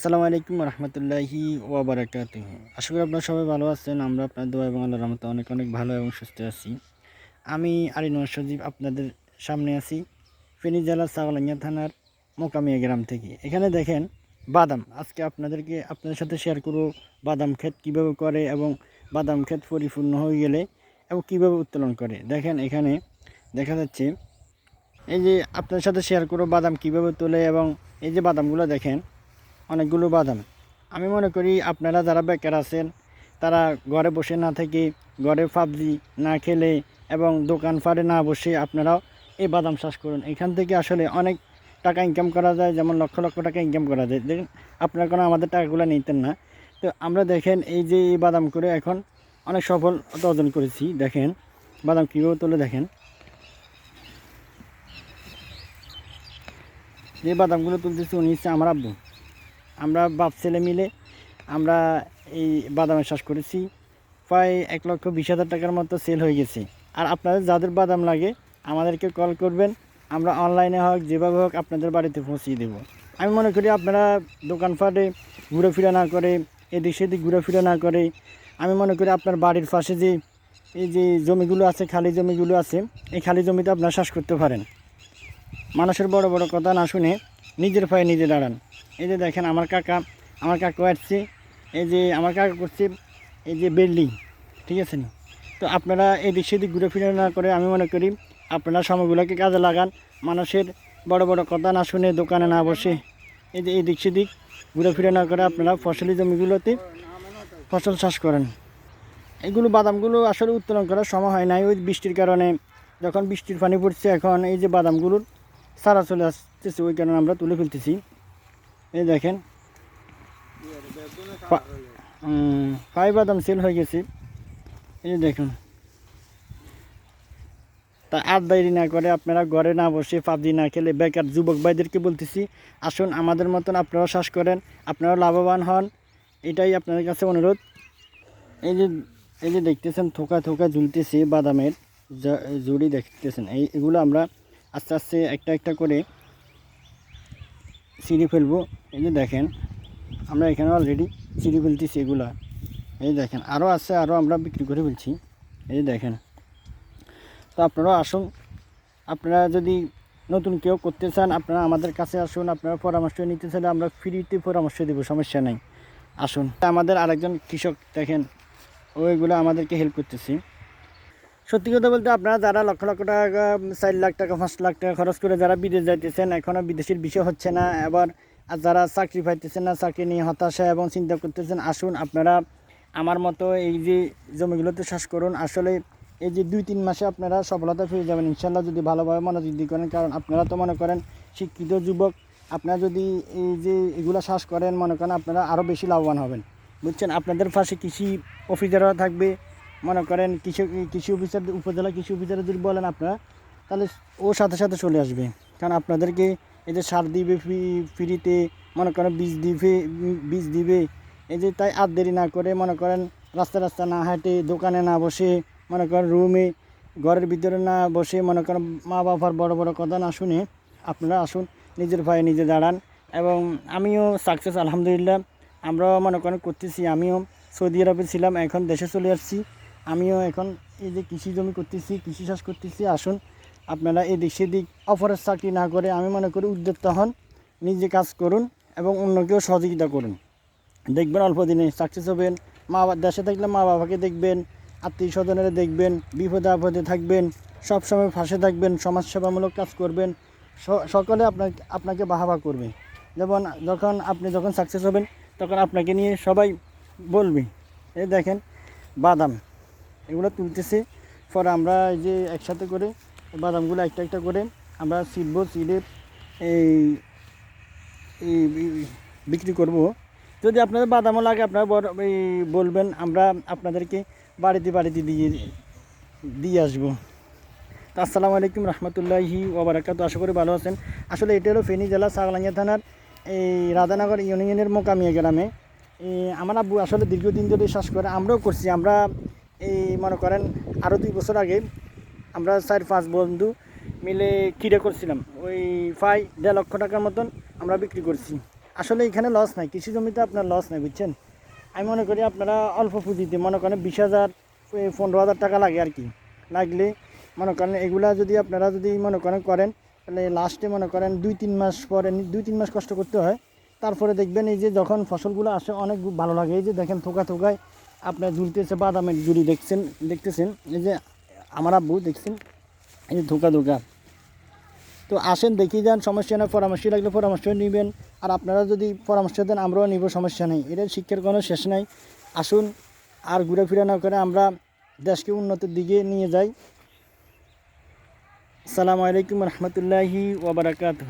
আসসালামু আলাইকুম রহমতুল্লাহি ওয়াবারাকাত আশা করি আপনারা সবাই ভালো আছেন, আমরা আপনার দোয়া এবং আল্লাহর রহমতে অনেক অনেক ভালো এবং সুস্থ আছি। আমি আলিনুর সজীব আপনাদের সামনে আছি, ফেনী জেলার সাগলাইয়া থানার মোকামিয়া গ্রাম থেকে। এখানে দেখেন বাদাম। আজকে আপনাদেরকে আপনাদের সাথে শেয়ার করব বাদাম ক্ষেত কীভাবে করে এবং বাদাম ক্ষেত পরিপূর্ণ হয়ে গেলে এবং কীভাবে উত্তোলন করে। দেখেন এখানে দেখা যাচ্ছে, এই যে আপনাদের সাথে শেয়ার করব বাদাম কীভাবে তোলে এবং এই যে বাদামগুলো দেখেন অনেকগুলো বাদাম। আমি মনে করি আপনারা যারা বেকার আছেন, তারা ঘরে বসে না থেকে ঘরে পাবজি না খেলে এবং দোকান ফারে না বসে আপনারাও এই বাদাম চাষ করুন। এখান থেকে আসলে অনেক টাকা ইনকাম করা যায়, যেমন লক্ষ লক্ষ টাকা ইনকাম করা যায়। দেখুন, আপনারা কোনো আমাদের টাকাগুলো নিতেন না। তো আমরা দেখেন, এই যে এই বাদাম করে এখন অনেক সফলতা অর্জন করেছি। দেখেন, বাদাম কীভাবে তোলে দেখেন। যে বাদামগুলো তুলতেছি, উনি হচ্ছে আমার আব্বু। আমরা বাপ, ছেলে মিলে আমরা এই বাদামের চাষ করেছি। প্রায় এক লক্ষ বিশ হাজার টাকার মতো সেল হয়ে গেছে। আর আপনাদের যাদের বাদাম লাগে, আমাদেরকে কল করবেন। আমরা অনলাইনে হোক, যেভাবে হোক আপনাদের বাড়িতে পৌঁছিয়ে দেবো। আমি মনে করি আপনারা দোকানপাটে ঘুরেফিরে না করে, এদিক সেদিক ঘুরেফিরে না করে, আমি মনে করি আপনার বাড়ির পাশে যে, এই যে জমিগুলো আছে, খালি জমিগুলো আছে, এই খালি জমিতে আপনারা চাষ করতে পারেন। মানুষের বড় বড় কথা না শুনে নিজের পায়ে নিজে দাঁড়ান। এই যে দেখেন আমার কাকা আমার কাকা আসছে। এই যে আমার কাকা করছে, এই যে বিল্ডিং ঠিক আছে নি? তো আপনারা এদিক সেদিক ঘুরে ফিরে না করে আমি মনে করি আপনারা সময়গুলোকে কাজে লাগান। মানুষের বড় বড় কথা না শুনে দোকানে না বসে এই যে এদিক সেদিক ঘুরে ফিরে না করে আপনারা ফসলি জমিগুলোতে ফসল চাষ করেন। এগুলো বাদামগুলো আসলে উত্তোলন করার সময় হয় নাই। ওই বৃষ্টির কারণে যখন বৃষ্টির পানি পড়ছে, এখন এই যে বাদামগুলোর সারা চলে আসতেছে, ওই কারণে আমরা তুলে ফেলতেছি। এই দেখেন পাই বাদাম সেল হয়ে গেছে। এই দেখুন। তা আর না করে আপনারা ঘরে না বসে পাবজি না খেলে বেকার যুবক ভাইদেরকে বলতেছি, আসুন আমাদের মতন আপনারাও শ্বাস করেন, আপনারাও লাভবান হন। এটাই আপনাদের কাছে অনুরোধ। এই যে এই যে দেখতেছেন, থোকা থোকা ঝুলতেছে বাদামের জুড়ি দেখতেছেন। এই এগুলো আমরা আস্তে আস্তে একটা একটা করে ছিঁড়ে ফেলব। এই যে দেখেন, আমরা এখানে অলরেডি ছিঁড়ে ফেলতেছি এগুলা। এই দেখেন আরও আছে আরও আমরা বিক্রি করে ফেলছি। এই দেখেন। তো আপনারাও আসুন। আপনারা যদি নতুন কেউ করতে চান, আপনারা আমাদের কাছে আসুন, আপনারা পরামর্শ নিতে চাইলে আমরা ফ্রিতে পরামর্শ দেবো, সমস্যা নেই। আসুন। আমাদের আরেকজন কৃষক দেখেন ওইগুলো আমাদেরকে হেল্প করতেছি। সত্যি কথা বলতে আপনারা যারা লক্ষ লক্ষ টাকা চার লাখ টাকা, পাঁচ লাখ টাকা খরচ করে যারা বিদেশ যাইতেছেন এখনও বিদেশের বিষয় হচ্ছে না। এবার আর যারা চাকরি পাইতেছেন না, চাকরি নিয়ে হতাশা এবং চিন্তা করতেছেন, আসুন আপনারা আমার মতো এই যে জমিগুলোতে চাষ করুন। আসলে এই যে দুই, তিন মাসে আপনারা সফলতা পেয়ে যাবেন ইনশাল্লাহ যদি ভালোভাবে মনোযোগ করেন, কারণ আপনারা তো মনে করেন শিক্ষিত যুবক, আপনারা যদি এই যে এগুলো চাষ করেন, মনে করেন আপনারা আরও বেশি লাভবান হবেন। বুঝছেন? আপনাদের পাশে কৃষি অফিসাররা থাকবে মনে করেন কৃষি কৃষি অফিসার, উপজেলা কৃষি অফিসার যদি বলেন আপনারা, তাহলে ও সাথে সাথে চলে আসবে। কারণ আপনাদেরকে এই যে সার দিবে ফ্রি- ফ্রিতে, মনে করেন বীজ দিবে বীজ দিবে, এই যে তাই আর দেরি না করে মনে করেন রাস্তা রাস্তা না হাঁটে, দোকানে না বসে, মনে করেন রুমে ঘরের ভিতরে না বসে মনে করেন মা বাবার বড় বড় কথা না শুনে আপনারা আসুন, নিজের পায়ে নিজে দাঁড়ান। এবং আমিও সাকসেস আলহামদুলিল্লাহ। আমরাও মনে করেন করতেছি, আমিও সৌদি আরবে ছিলাম, এখন দেশে চলে আসছি। আমিও এখন এই যে কৃষি জমি করতেছি, কৃষি চাষ করতেছি, আসুন আপনারা এদিক সেদিক অপরের চাকরি না করে আমি মনে করি উদ্যোক্তা হন, নিজে কাজ করুন এবং অন্যকেও সহযোগিতা করুন। দেখবেন অল্প দিনে সাকসেস হবেন, মা দেশে থাকলে মা বাবাকে দেখবেন, আত্মীয় স্বজনেরা দেখবেন, বিপদে আপদে থাকবেন সব সময় ফাঁসে থাকবেন, সমাজসেবামূলক কাজ করবেন সকলে আপনাকে আপনাকে বাহাবা করবে। যেমন যখন আপনি যখন সাকসেস হবেন, তখন আপনাকে নিয়ে সবাই বলবে, এই দেখেন, বাদাম। এগুলো তুলতেছে। পরে আমরা এই যে একসাথে করে বাদামগুলো একটা একটা করে আমরা ছিটবো ছিঁড়ে এই বিক্রি করব। যদি আপনাদের বাদামও লাগে, আপনারা বলবেন, আমরা আপনাদেরকে বাড়িতে বাড়িতে দিয়ে দিয়ে আসব। আসসালামু আলাইকুম রহমতুল্লাহি ওবরাকাত, আশা করি ভালো আছেন। আসলে এটা হলো ফেনী জেলা সাগলাঙ্গিয়া থানার এই রাধানগর ইউনিয়নের মোকামিয়া গ্রামে। আমার আব্বু আসলে দীর্ঘদিন ধরে শ্বাস করে, আমরাও করছি, আমরা এই মনে করেন আরও দুই বছর আগে আমরা চার পাঁচ বন্ধু মিলে কিরে করছিলাম। ওই প্রায় দেড় লক্ষ টাকার মতন আমরা বিক্রি করছি। আসলে এখানে লস নাই, কৃষি জমিতে আপনার লস নাই, বুঝছেন? আমি মনে করি আপনারা অল্প পুঁজিতে মনে করেন বিশ হাজার পনেরো হাজার টাকা লাগে আর কি। লাগলে মনে করেন এগুলা যদি আপনারা যদি মনে করেন করেন, তাহলে লাস্টে মনে করেন দুই, তিন মাস পরে, দুই, তিন মাস কষ্ট করতে হয়। তারপরে দেখবেন এই যে যখন ফসলগুলো আসে অনেক ভালো লাগে। এই যে দেখেন থোকা থোকায় আপনার ঝুলতেছে, বাদামের জুড়ি দেখছেন, দেখতেছেন? এই যে আমার আব্বু দেখছেন? এই যে ধোকা ধোকা। তো আসেন, দেখি যান, সমস্যা না পরামর্শ লাগলে পরামর্শ নেবেন। আর আপনারা যদি পরামর্শ দেন, আমরাও নিব, সমস্যা নেই। এটা শিক্ষার কোনো শেষ নাই। আসুন, আর ঘুরে ফিরে না করে আমরা দেশকে উন্নতির দিকে নিয়ে যাই। আসসালামু আলাইকুম রহমতুল্লাহি ওবরাকাতহ